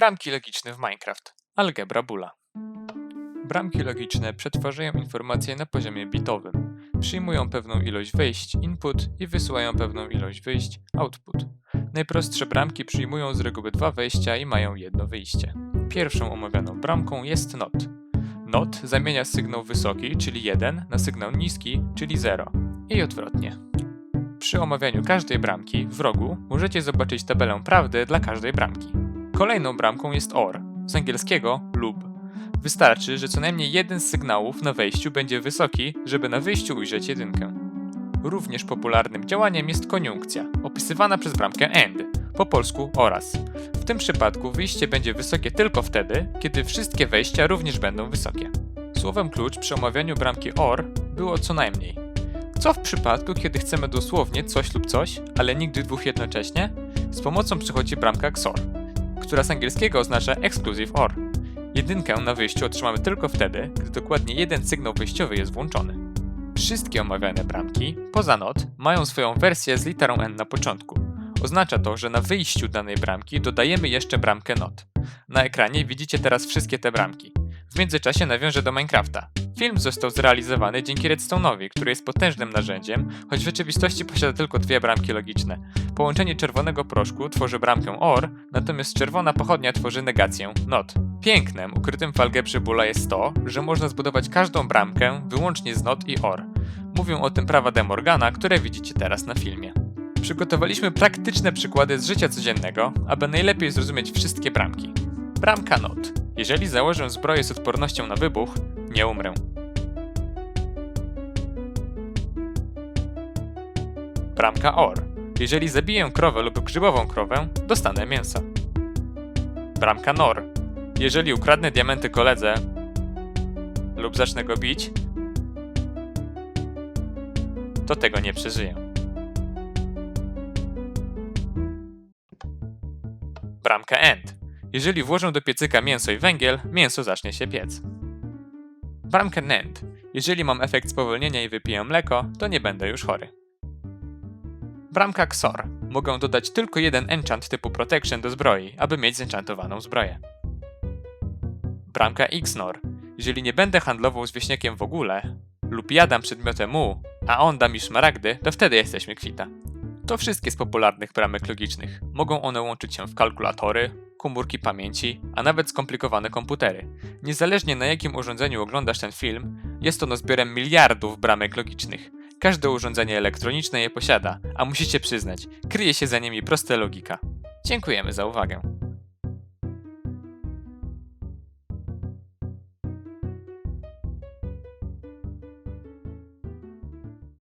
Bramki logiczne w Minecraft. Algebra Boola. Bramki logiczne przetwarzają informacje na poziomie bitowym. Przyjmują pewną ilość wejść input i wysyłają pewną ilość wyjść output. Najprostsze bramki przyjmują z reguły dwa wejścia i mają jedno wyjście. Pierwszą omawianą bramką jest NOT. NOT zamienia sygnał wysoki, czyli 1, na sygnał niski, czyli 0 i odwrotnie. Przy omawianiu każdej bramki w rogu możecie zobaczyć tabelę prawdy dla każdej bramki. Kolejną bramką jest OR, z angielskiego lub. Wystarczy, że co najmniej jeden z sygnałów na wejściu będzie wysoki, żeby na wyjściu ujrzeć jedynkę. Również popularnym działaniem jest koniunkcja, opisywana przez bramkę AND, po polsku oraz. W tym przypadku wyjście będzie wysokie tylko wtedy, kiedy wszystkie wejścia również będą wysokie. Słowem klucz przy omawianiu bramki OR było co najmniej. Co w przypadku, kiedy chcemy dosłownie coś lub coś, ale nigdy dwóch jednocześnie? Z pomocą przychodzi bramka XOR, która z angielskiego oznacza Exclusive OR. Jedynkę na wyjściu otrzymamy tylko wtedy, gdy dokładnie jeden sygnał wyjściowy jest włączony. Wszystkie omawiane bramki, poza NOT, mają swoją wersję z literą N na początku. Oznacza to, że na wyjściu danej bramki dodajemy jeszcze bramkę NOT. Na ekranie widzicie teraz wszystkie te bramki. W międzyczasie nawiążę do Minecrafta. Film został zrealizowany dzięki Redstone'owi, który jest potężnym narzędziem, choć w rzeczywistości posiada tylko dwie bramki logiczne. Połączenie czerwonego proszku tworzy bramkę OR, natomiast czerwona pochodnia tworzy negację NOT. Pięknem ukrytym w algebrze Boola jest to, że można zbudować każdą bramkę wyłącznie z NOT i OR. Mówią o tym prawa De Morgana, które widzicie teraz na filmie. Przygotowaliśmy praktyczne przykłady z życia codziennego, aby najlepiej zrozumieć wszystkie bramki. Bramka NOT. Jeżeli założę zbroję z odpornością na wybuch, nie umrę. Bramka OR. Jeżeli zabiję krowę lub grzybową krowę, dostanę mięso. Bramka NOR. Jeżeli ukradnę diamenty koledze lub zacznę go bić, to tego nie przeżyję. Bramka END. Jeżeli włożę do piecyka mięso i węgiel, mięso zacznie się piec. Bramkę NAND. Jeżeli mam efekt spowolnienia i wypiję mleko, to nie będę już chory. Bramka XOR. Mogę dodać tylko jeden enchant typu Protection do zbroi, aby mieć zenchantowaną zbroję. Bramka XNOR. Jeżeli nie będę handlował z wieśniakiem w ogóle, lub jadam przedmiotem mu, a on da mi szmaragdy, to wtedy jesteśmy kwita. To wszystkie z popularnych bramek logicznych. Mogą one łączyć się w kalkulatory, komórki pamięci, a nawet skomplikowane komputery. Niezależnie na jakim urządzeniu oglądasz ten film, jest ono zbiorem miliardów bramek logicznych. Każde urządzenie elektroniczne je posiada, a musicie przyznać, kryje się za nimi prosta logika. Dziękujemy za uwagę.